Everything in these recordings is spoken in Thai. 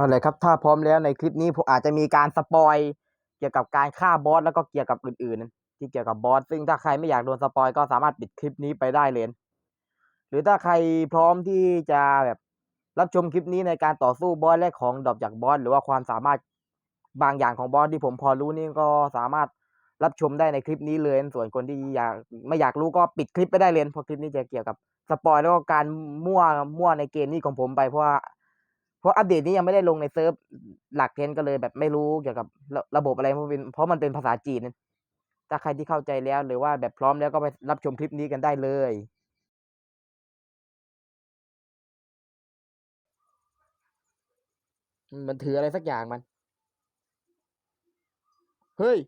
เอาเลยครับ ถ้าพร้อมแล้วในคลิปนี้ผมอาจจะมีการสปอยเกี่ยวกับการฆ่าบอสแล้วก็เกี่ยวกับอื่นๆ ที่เกี่ยวกับบอสซึ่งถ้าใครไม่อยากโดนสปอยก็สามารถปิดคลิปนี้ไปได้เลยหรือถ้าใครพร้อมที่จะแบบรับชมคลิปนี้ในการต่อสู้บอสและของดรอปจากบอสหรือว่าความสามารถบางอย่างของบอสที่ผมพอรู้นี่ก็สามารถรับชมได้ในคลิปนี้เลย ส่วนคนที่อยากไม่อยากรู้ก็ปิดคลิปไปได้เลยเพราะคลิปนี้จะเกี่ยวกับสปอยแล้วก็การมั่วมั่วในเกมนี้ของผมไปเพราะว่า เพราะอัปเดตนี้ยังไม่ได้ลงในเซิร์ฟหลักเทนก็เลยแบบไม่รู้เกี่ยวกับระระบบอะไรเพราะเป็นเพราะมันเป็นภาษาจีนถ้าใครที่เข้าใจแล้วหรือว่าแบบพร้อมแล้วก็ไปรับชมคลิปนี้กันได้เลย มันถืออะไรสักอย่างมัน เฮ้ย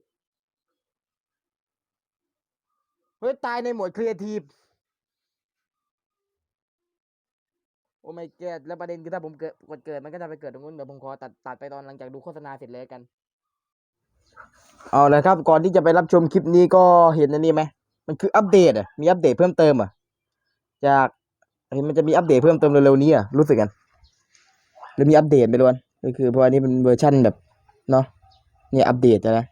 เฮ้ย ตายในหมวดครีเอทีฟ โอ้ไม่เกิดแล้วประเด็นคือถ้าผมเกิดกดเกิดมันก็จะไปเกิดตรงนู้นเดี๋ยวผมขอตัดตัดไปตอนหลังจากดูโฆษณาเสร็จเลยกัน เอาละครับ ก่อนที่จะไปรับชมคลิปนี้ก็เห็นอันนี้ไหมมันคืออัปเดตอะมีอัปเดตเพิ่มเติมอะจากเห็นมันจะมีอัปเดตเพิ่มเติมเร็วๆนี้อะรู้สึกกันหรือมีอัปเดตไปล้วนก็คือเพราะอันนี้เป็นเวอร์ชั่นแบบเนาะเนี่ยอัปเดตนะ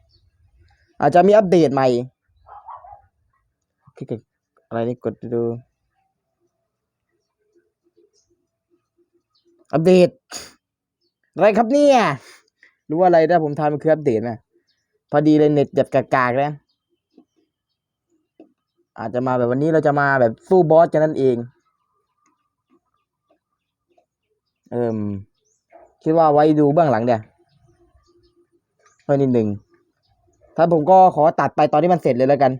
อาจจะมีอัปเดตใหม่คลิกอะไรนี่กดดู อัปเดต อะไรครับเนี่ยรู้ว่าอะไรได้ผมทายมันคืออัปเดตนะพอดีเลยเน็ตจัดกากๆแล้วอาจจะมาแบบวันนี้เราจะมาแบบสู้บอสกันนั่นเอง เอิมคิดว่าไว้ดูเบื้องหลังเดี๋ยวไว้นิดหนึ่งถ้าผมก็ขอตัดไปตอนที่มันเสร็จเลยแล้วกัน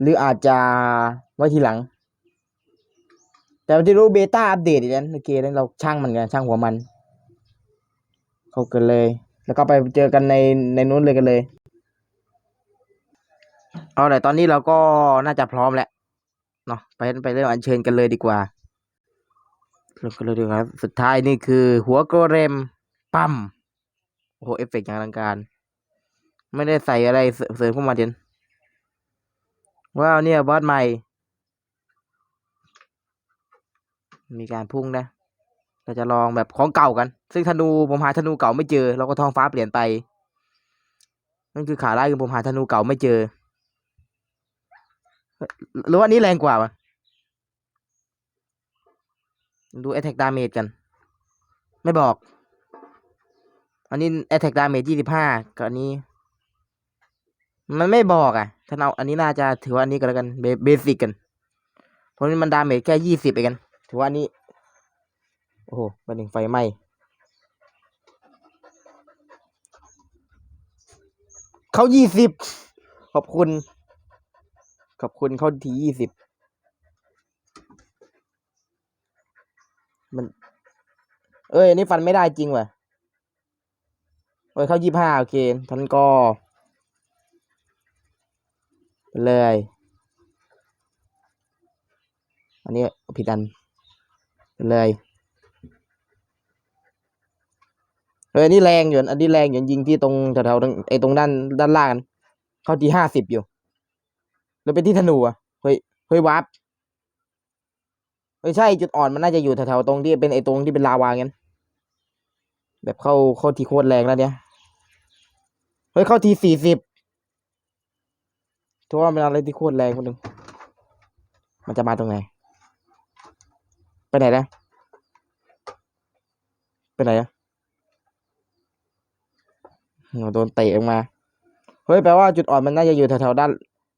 หรืออาจจะไว้ทีหลัง แต่ที่รู้เบต้าอัปเดตอีกแล้วโอเคนั้นเราช่างมันกันช่างหัวมัน เข้ากันเลย แล้วก็ไปเจอกันในในนู้นเลยกันเลย เอาแต่ตอนนี้เราก็น่าจะพร้อมแล้วเนาะไปไปเริ่มอัญเชิญกันเลยดีกว่าเริ่มกันเลยดีกว่าครับ สุดท้ายนี่คือ หัวโกเรมปั๊มโอ้โหเอฟเฟกต์อย่างอลังการ ไม่ได้ใส่อะไรเสเสริมเข้ามาเด่นว้าวเนี่ยบอสใหม่ มีการพุ่งนะ เราจะลองแบบของเก่ากัน ซึ่งธนูผมหาธนูเก่าไม่เจอ เราก็ท้องฟ้าเปลี่ยนไป นั่นคือขาไล่คือผมหาธนูเก่าไม่เจอเฮ้ยหรือว่านี้แรงกว่าวะดู attack damage กัน ไม่บอก อันนี้ attack damage ยี่สิบห้ากับอันนี้ มันไม่บอกอะถ้าเอาอันนี้น่าจะถือว่าอันนี้ก็แล้วกันเบสิกกัน เพราะนี่มันดาเมจแค่ยี่สิบเองกัน ถือว่าอันนี้ โอ้โหเป็นหนึ่งไฟไหม้เขายี่สิบขอบคุณ ขอบคุณเขาทียี่สิบมัน เอ้ยนนี้ฟันไม่ได้จริงว่ะเอ้ยเข้ายี่ห้าโอเคท่านก็ไปเลย อันนี้ผิดอัน เลยเออนนี้แรงอยู่อันนี้แรงอยู่ยิงที่ตรงแถวๆตรงไอ้ตรงด้านด้านล่างเข้าที่ห้าสิบอยู่ แล้วเป็นที่ธนูอะเฮ้ยเฮ้ยวาร์ปไม่ใช่จุดอ่อนมันน่าจะอยู่แถวๆตรงที่เป็นไอ้ตรงที่เป็นลาวางั้นแบบเข้าเข้าที่โคตรแรงแล้วเนี่ยเฮ้ยเข้าทีสี่สิบถือว่าเป็นอะไรที่โคตรแรงคนหนึ่งมันจะมาตรงไหน ไปไหนนะไปไหนอะโดนเตะออกมา เฮ้ยแปลว่าจุดอ่อนมันน่าจะอยู่แถวๆด้าน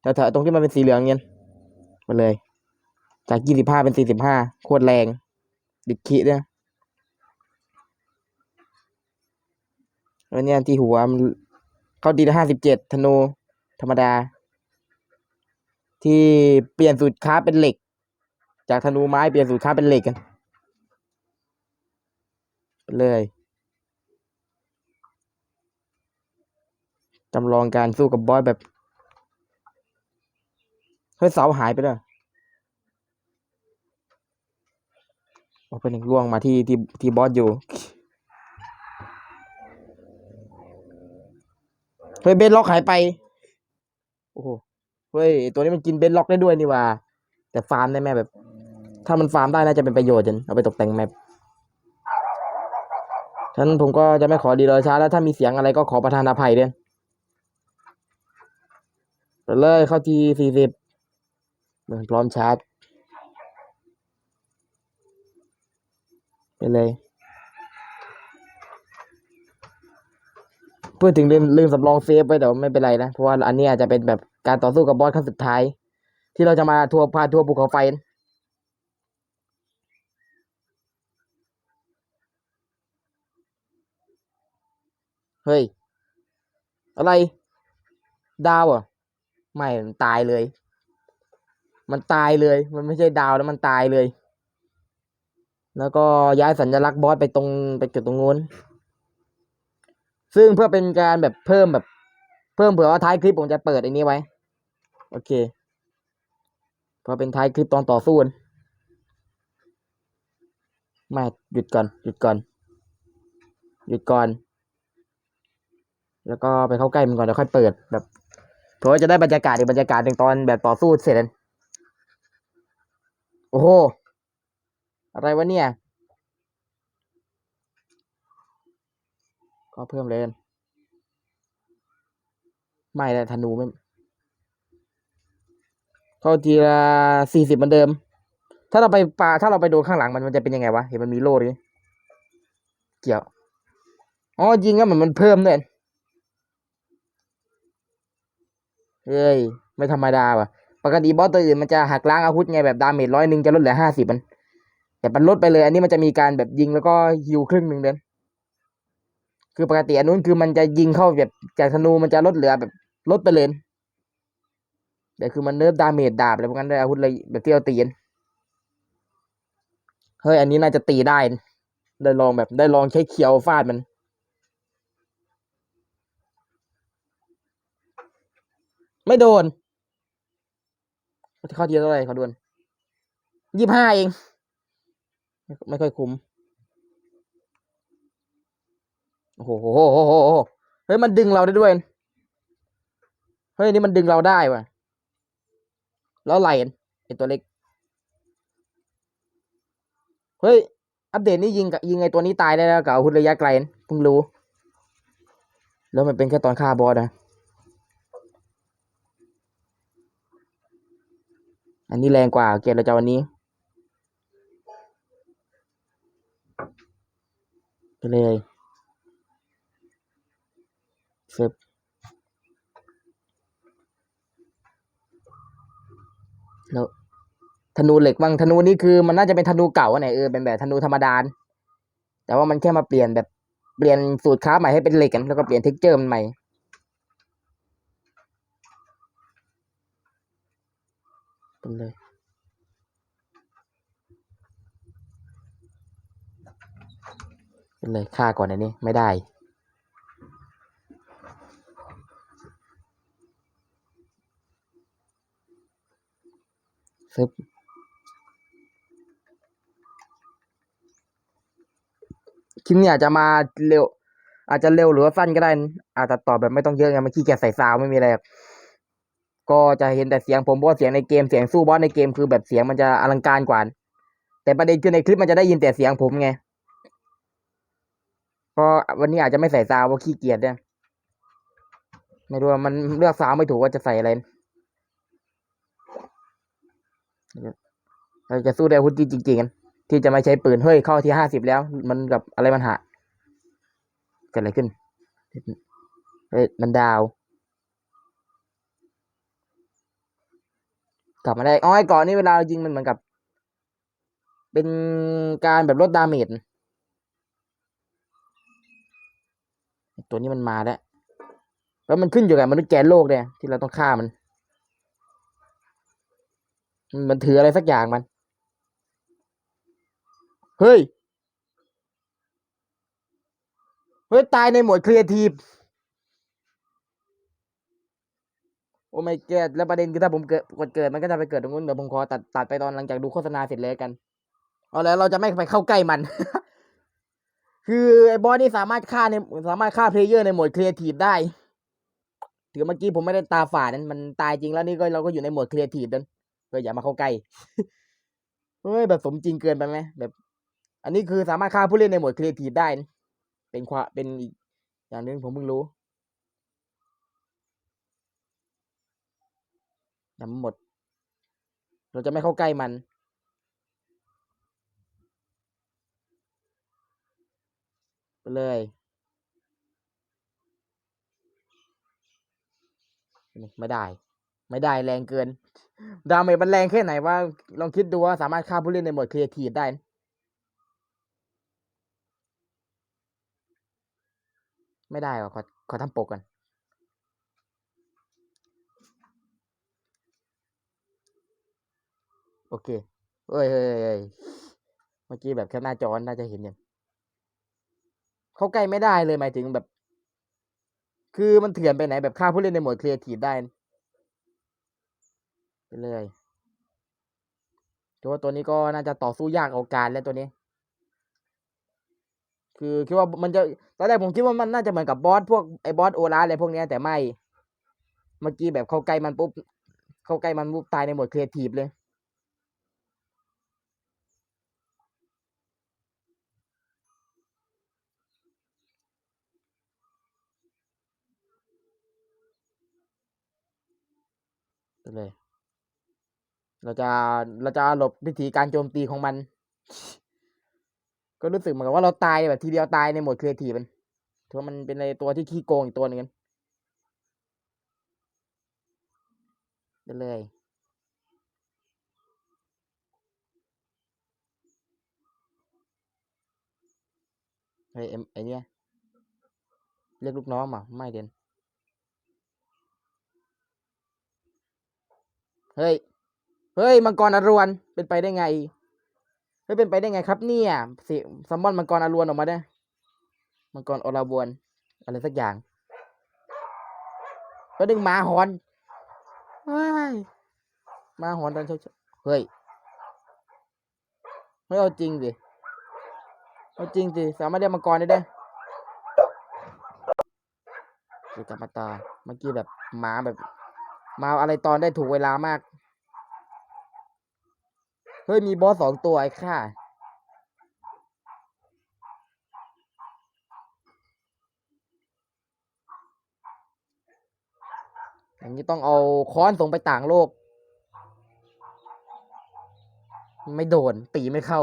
แถวๆตรงที่มันเป็นสีเหลืองเงี้ยไปเลย จากยี่สิบห้าเป็นสี่สิบห้าโคตรแรง ดิดขีเนี่ยแล้วเนี่ยที่หัวมันเข้าดีห้าสิบเจ็ดธนูธรรมดา ที่เปลี่ยนสูตรค้าเป็นเหล็ก จากธนูไม้เปลี่ยนสูตรค้าเป็นเหล็กกันไปเลยจำลองการสู้กับบอสแบบเฮ้ยเสาหายไปเลยโอ้เป็นหนึ่งล่วงมาที่ที่ที่บอสอยู่ เฮ้ยเบนล็อกหายไป โอ้โห เฮ้ย ตัวนี้มันกินเบนล็อกได้ด้วยนี่ว่า แต่ฟาร์มได้ไหมแบบ ถ้ามันฟาร์มได้น่าจะเป็นประโยชน์จนเอาไปตกแต่งแมปฉะนั้นผมก็จะไม่ขอดีรอช้าแล้วถ้ามีเสียงอะไรก็ขอประทานอภัยด้วยไปเลยเข้าทีสี่สิบพร้อมชาร์จไปเลยพูดถึงลืมลืมสำรองเซฟไว้แต่ไม่เป็นไรนะ เพราะว่าอันนี้อาจจะเป็นแบบการต่อสู้กับบอสขั้นสุดท้าย ที่เราจะมาทัวร์พาทัวร์ภูเขาไฟ เฮ้ย อะไร ดาวอะไม่มันตายเลย มันตายเลย มันไม่ใช่ดาวแล้วมันตายเลย แล้วก็ย้ายสัญลักษณ์บอสไปตรงไปจุดตรงนู้น ซึ่งเพื่อเป็นการแบบเพิ่มแบบ เพิ่มเผื่อว่าท้ายคลิปผมจะเปิดอ้นี้ไว้ โอเค พอเป็นท้ายคลิปตอนต่อสู้กันไม่หยุดก่อน หยุดก่อน หยุดก่อน แล้วก็ไปเข้าใกล้มันก่อนแล้วค่อยเปิดแบบเผื่อว่าจะได้บรรยากาศอีกบรรยากาศหนึ่งตอนแบบต่อสู้เสร็จแล้วโอ้โห อะไรวะเนี่ย ก็เพิ่มเลยกันไม่แต่ธนูไม่ เข้าทีละสี่สิบเหมือนเดิม ถ้าเราไปปาถ้าเราไปโดนข้างหลังมันมันจะเป็นยังไงวะ เห็นมันมีโล่ด้เกี่ยว อ๋อยิงก็เหมือนมันเพิ่มด้วย เฮ้ย ไม่ธรรมดาว่ะ ปกติบอสตัวอื่นมันจะหักล้างอาวุธไงแบบดาเมจร้อยหนึ่งจะลดเหลือห้าสิบมัน แต่มันลดไปเลย อันนี้มันจะมีการแบบยิงแล้วก็ฮิวครึ่งหนึ่งเดินคือปกติอันนู้นคือมันจะยิงเข้าแบบจากธนูมันจะลดเหลือแบบลดไปเลยแต่คือมันเนิร์ฟดาเมจดาบอะไรพวกนั้นด้วยอาวุธเลยแบบที่เราตีนเฮ้ยอันนี้น่าจะตีได้ ได้ลองแบบได้ลองใช้เขียวฟาดมัน ไม่โดนเข้าทีเท่าไหร่เขาโดนยี่ห้าเอง ไม่ค่อยคุ้มโอ้โหโหโหโหโหเฮ้ยมันดึงเราได้ด้วยเฮ้ยนี่มันดึงเราได้ว่ะ แล้วไหลไอตัวเล็กเฮ้ยอัปเดตนี่ยิงยิงไอตัวนี้ตายได้แล้วกับอาวุธระยะไกลเพิ่งรู้ แล้วมันเป็นแค่ตอนฆ่าบอสนะ อันนี้แรงกว่าเกมเราจะวันนี้ไปเลยเซฟแล้วธนูเหล็กบ้างธนูนี่คือมันน่าจะเป็นธนูเก่าไหนเออเป็นแบบธนูธรรมดาแต่ว่ามันแค่มาเปลี่ยนแบบเปลี่ยนสูตรค้าฟใหม่ให้เป็นเหล็กกันแล้วก็เปลี่ยนเท็กเจอร์มันใหม่ เป็นเลย เป็นเลยฆ่าก่อนอันนี้ ไม่ได้ ซึบคลิปนี้อาจจะมาเร็ว อาจจะเร็วหรือว่าสั้นก็ได้นอาจจะตอบแบบไม่ต้องเยอะไงเมื่อกี้แกใส่ซาวไม่มีอะไร ก็จะเห็นแต่เสียงผมเพราะเสียงในเกมเสียงสู้บอสในเกมคือแบบเสียงมันจะอลังการกว่า แต่ประเด็นคือในคลิปมันจะได้ยินแต่เสียงผมไงเพราะวันนี้อาจจะไม่ใส่ซาวเพราะขี้เกียจเนี่ยไม่รู้มันเลือกซาวไม่ถูกว่าจะใส่อะไรเราจะสู้ได้อาวุธจริงๆกันที่จะไม่ใช้ปืนเฮ้ยเข้าที่ห้าสิบแล้ว มันกับอะไรมันหาเกิดอะไรขึ้น เฮ้ยมันดาว กลับมาได้อ๋อไอ้ก่อนนี่เวลาเรายิงมันเหมือนกับ เป็นการแบบลดดาเมจตัวนี้มันมาแล้วแล้วมันขึ้นอยู่กับมนุษย์แกนโลกเนี่ยที่เราต้องฆ่ามัน มันถืออะไรสักอย่างมัน เฮ้ย เฮ้ย ตายในหมวดครีเอทีฟ โอ้ไม่เกิดแล้วประเด็นคือถ้าผมเกิดกดเกิดมันก็จะไปเกิดตรงนู้นเดี๋ยวผมขอตัดตัดไปตอนหลังจากดูโฆษณาเสร็จเลยกันเอาแล้วเราจะไม่ไปเข้าใกล้มัน คือไอ้บอสนี่สามารถฆ่าในสามารถฆ่าเพลเยอร์ในโหมดครีเอทีฟได้ถือเมื่อกี้ผมไม่ได้ตาฝาดนั้นมันตายจริงแล้วนี่ก็เราก็อยู่ในโหมดครีเอทีฟนั้นก็อย่ามาเข้าใกล้เฮ้ยแบบสมจริงเกินไปไหมแบบ อันนี้คือสามารถฆ่าผู้เล่นในโหมดครีเอทีฟได้ เป็นความเป็นอีกอย่างหนึ่งผมเพิ่งรู้ น้ำหมด เราจะไม่เข้าใกล้มัน ไปเลยไม่ได้ ไม่ได้แรงเกิน ดาเมจมันแรงแค่ไหนว่า ลองคิดดูว่าสามารถฆ่าผู้เล่นในหมดครีเอทีฟได้ไม่ได้หรอขอขอทำปกก่อน โอเคเอ้ยเฮ้ยเฮ้ยเมื่อกี้แบบแค่หน้าจอน่าจะเห็นอย่างเข้าใกล้ไม่ได้เลยหมายถึงแบบ คือมันเถื่อนไปไหนแบบฆ่าผู้เล่นในหมดครีเอทีฟได้ไปเลยถือว่าตัวนี้ก็น่าจะต่อสู้ยากเอาการแล้วตัวนี้ คือคิดว่ามันจะตอนแรกผมคิดว่ามันน่าจะเหมือนกับบอสพวกไอ้บอสโอลาอะไรพวกนี้แต่ไม่ เมื่อกี้แบบเข้าใกล้มันปุ๊บเข้าใกล้มันปุ๊บตายในหมดครีเอทีฟเลย เลย เราจะเราจะหลบวิธีการโจมตีของมัน ก็รู้สึกเหมือนกับว่าเราตายแบบทีเดียวตายในโหมดครีเอทีฟมันถือว่ามันเป็นในตัวที่ขี้โกงอีกตัวหนึ่งกันเลยเฮ้ยเอ็มไอเนี้ยเรียกลูกน้องมาไม่เด่น เฮ้ย เฮ้ย มังกรอรวน เป็นไปได้ไง เฮ้ย เป็นไปได้ไงครับเนี่ยสิซัมมอนมังกรอรวนออกมาได้ มังกรอรวน อะไรสักอย่าง ก็ดึงหมาหอนเฮ้หมาหอนตอนเช้าเฮ้ยเฮ้ยเอาจริงดิเอาจริงสิ สามารถเรียกมังกรได้ด้วยดูกับมาตาเมื่อกี้แบบหมาแบบ มาอะไรตอนได้ถูกเวลามาก เฮ้ย มีบอสสองตัวไอ้ข้าอย่างนี้ต้องเอาค้อนส่งไปต่างโลก ไม่โดน ตีไม่เข้า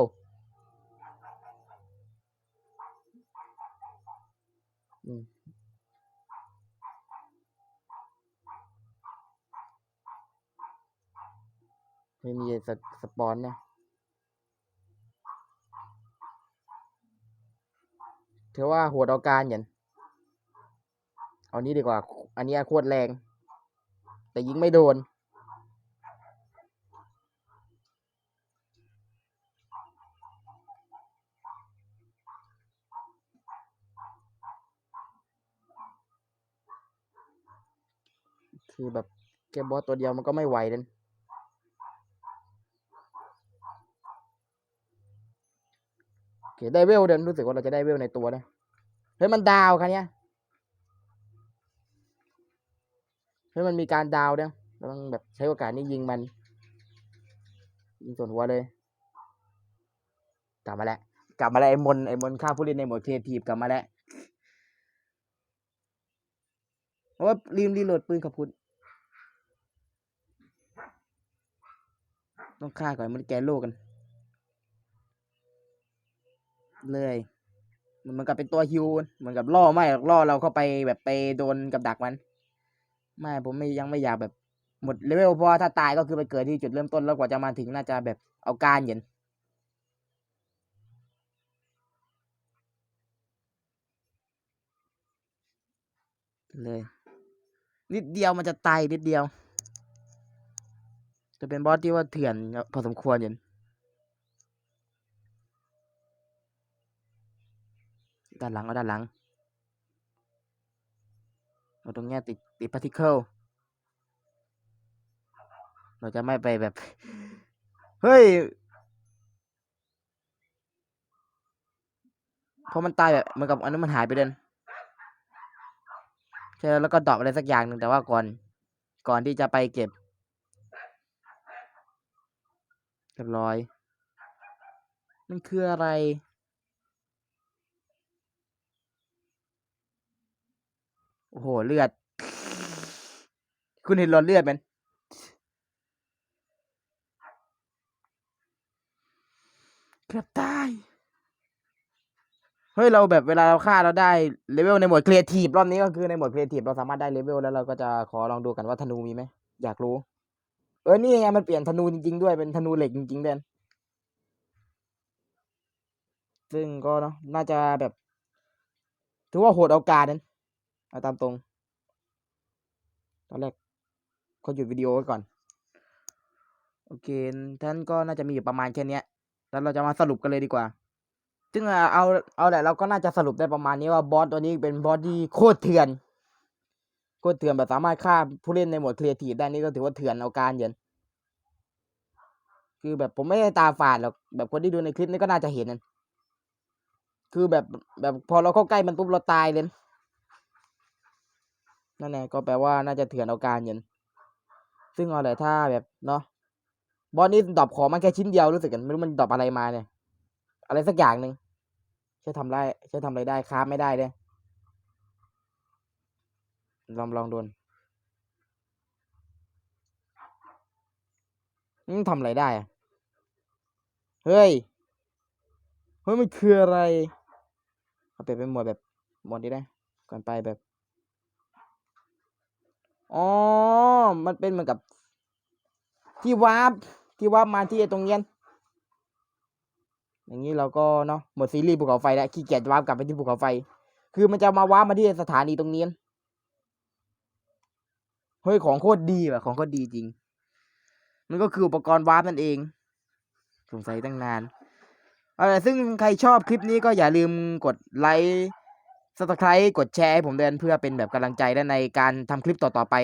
ไม่มีสสปอนนะถือว่าหัวดอาการอย่างเอานี้ดีกว่า อันนี้โคตรแรง แต่ยิงไม่โดน คือแบบแค่บอสตัวเดียวมันก็ไม่ไหวเลยโอ เคได้เวลเดินรู้สึกว่าเราจะได้เวลในตัวนะเฮ้ยมันดาวคันเนี้ยเฮ้ยมันมีการดาวด้วยเราต้องแบบใช้โอกาสนี้ยิงมัน ยิงส่วนหัวเลย กลับมาแล้วกลับมาแล้วไอ้มนไอ้มนฆ่าผู้เล่นในหมดครีเอทีฟกลับมาแล้วเพราะว่าลืมรีโหลดปืนขอบคุณต้องฆ่าก่อนมันแกโลกกัน เลย มันเหมือนกับเป็นตัวฮิวเหมือนกับล่อไม่หรอกล่อเราเข้าไปแบบไปโดนกับดักมัน ไม่ผมไม่ยังไม่อยากแบบหมดเลเวลเพราะถ้าตายก็คือไปเกิดที่จุดเริ่มต้นแล้วกว่าจะมาถึงน่าจะแบบเอาการเหย็นเลย นิดเดียวมันจะตายนิดเดียว จะเป็นบอสที่ว่าเถื่อนพอสมควรเหย็น ด้านหลังเอาด้านหลังเอาตรงเนี้ยติดติดพาร์ติเคิลเราจะไม่ไปแบบ เฮ้ยพราะมันตายแบบเหมือนกับอันนั้นมันหายไปเดินใช่แล้วก็ดอปอะไรสักอย่างหนึ่งแต่ว่าก่อน ก่อนที่จะไปเก็บเรียบร้อย มันคืออะไร โอ้โห เลือด คุณเห็นหลอดเลือดมันเกือบตาย เฮ้ย เราแบบเวลาเราฆ่าเราได้เลเวลในโหมดครีเอทีฟรอบนี้ก็คือในโหมดครีเอทีฟเราสามารถได้เลเวลแล้วเราก็จะขอลองดูกันว่าธนูมีไหม อยากรู้ เออ นี่ไงมันเปลี่ยนธนูจริงๆด้วยเป็นธนูเหล็กจริงๆเด่นซึ่งก็เนาะน่าจะแบบ ถือว่าโหดเอาการนั้น เอาตามตรง ตอนแรกเขาหยุดวิดีโอไว้ก่อน โอเค ท่านก็น่าจะมีอยู่ประมาณแค่เนี้ยแล้วเราจะมาสรุปกันเลยดีกว่า ซึ่งเอาเอาแหละเราก็น่าจะสรุปได้ประมาณนี้ว่าบอสตัวนี้เป็นบอสที่โคตรเถื่อน โคตรเถื่อนแบบสามารถฆ่าผู้เล่นในหมวดครีเอทีฟได้นี่ก็ถือว่าเถื่อนเอาการเยินคือแบบผมไม่ได้ตาฝาดหรอกแบบคนที่ดูในคลิปนี้ก็น่าจะเห็นนั่นคือแบบแบบพอเราเข้าใกล้มันปุ๊บเราตายเลย นั่นแหละก็แปลว่าน่าจะเถื่อนเอาการเยินซึ่งเอาแหละถ้าแบบเนาะบอสนี่ดรอปของมันแค่ชิ้นเดียวรู้สึกกันไม่รู้มันดรอปอะไรมาเนี่ย อะไรสักอย่างหนึ่งใช่ทำได้ใช่ทำอะไรได้คราไม่ได้เลยลองลองดูอืมทำอะไรได้อะเฮ้ย เฮ้ยมันคืออะไร เอาไปเป็นหมวดแบบหมวดนี้ได้ก่อนไปแบบ อ๋อ มันเป็นเหมือนกับ ที่วาร์ปที่วาร์ปมาที่ตรงเนี้ยอย่างนี้เราก็เนาะหมดซีรีส์ภูเขาไฟแล้วขี้เกียจวาร์ปกลับไปที่ภูเขาไฟ คือมันจะมาวาร์ปมาที่สถานีตรงนี้เฮ้ยของโคตรดีว่ะของโคตรดีจริง มันก็คืออุปกรณ์วาร์ปนั่นเอง สงสัยตั้งนานเอาล่ะซึ่งใครชอบคลิปนี้ก็อย่าลืมกดไลค์ สไครต์กดแชร์ให้ผมเดินเพื่อเป็นแบบกำลังใจและในการทำคลิปต่อๆไป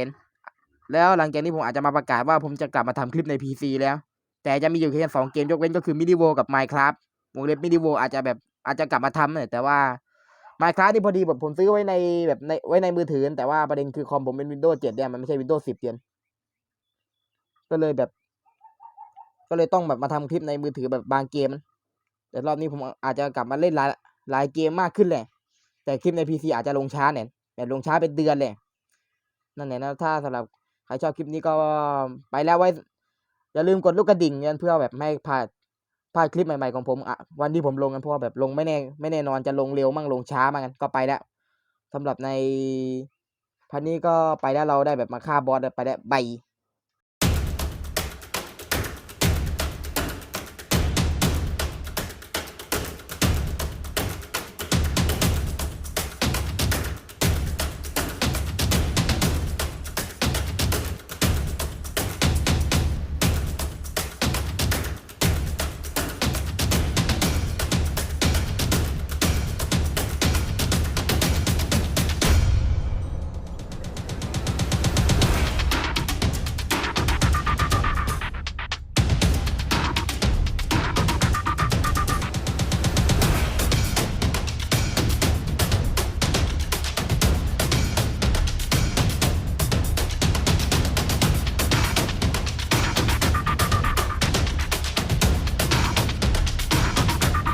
แล้วหลังจากนี้ผมอาจจะมาประกาศว่าผมจะกลับมาทำคลิปใน PC แล้ว แต่จะมีอยู่แค่สองเกมยกเว้นก็คือ Medieval กับ Minecraft วงเล็บ Medieval อาจจะแบบอาจจะกลับมาทำเนี่ยแต่ว่า Minecraft นี่พอดีแบบผมซื้อไว้ในแบบในไว้ในมือถือ แต่ว่าประเด็นคือคอมผมเป็น Windows 7เนี่ยมันไม่ใช่ Windows 10เตียนก็เลยแบบ ก็เลยต้องแบบมาทำคลิปในมือถือแบบบางเกม แต่รอบนี้ผมอาจจะกลับมาเล่นหลายหลายเกมมากขึ้นแหละ แต่คลิปใน PC อาจจะลงช้าเนี่ยแบบลงช้าเป็นเดือนเลย นั่นแหละนะถ้าสำหรับใครชอบคลิปนี้ก็ไปแล้วไว้ อย่าลืมกดลูกกระดิ่งกันเพื่อแบบไม่พลาดพลาดคลิปใหม่ๆของผมอะวันที่ผมลงกันเพราะว่าแบบลงไม่แน่ไม่แน่นอนจะลงเร็วมั่งลงช้ามั่งกันก็ไปแล้วสำหรับในพันนี้ก็ไปแล้วเราได้แบบมาฆ่าบอสไปแล้วบาย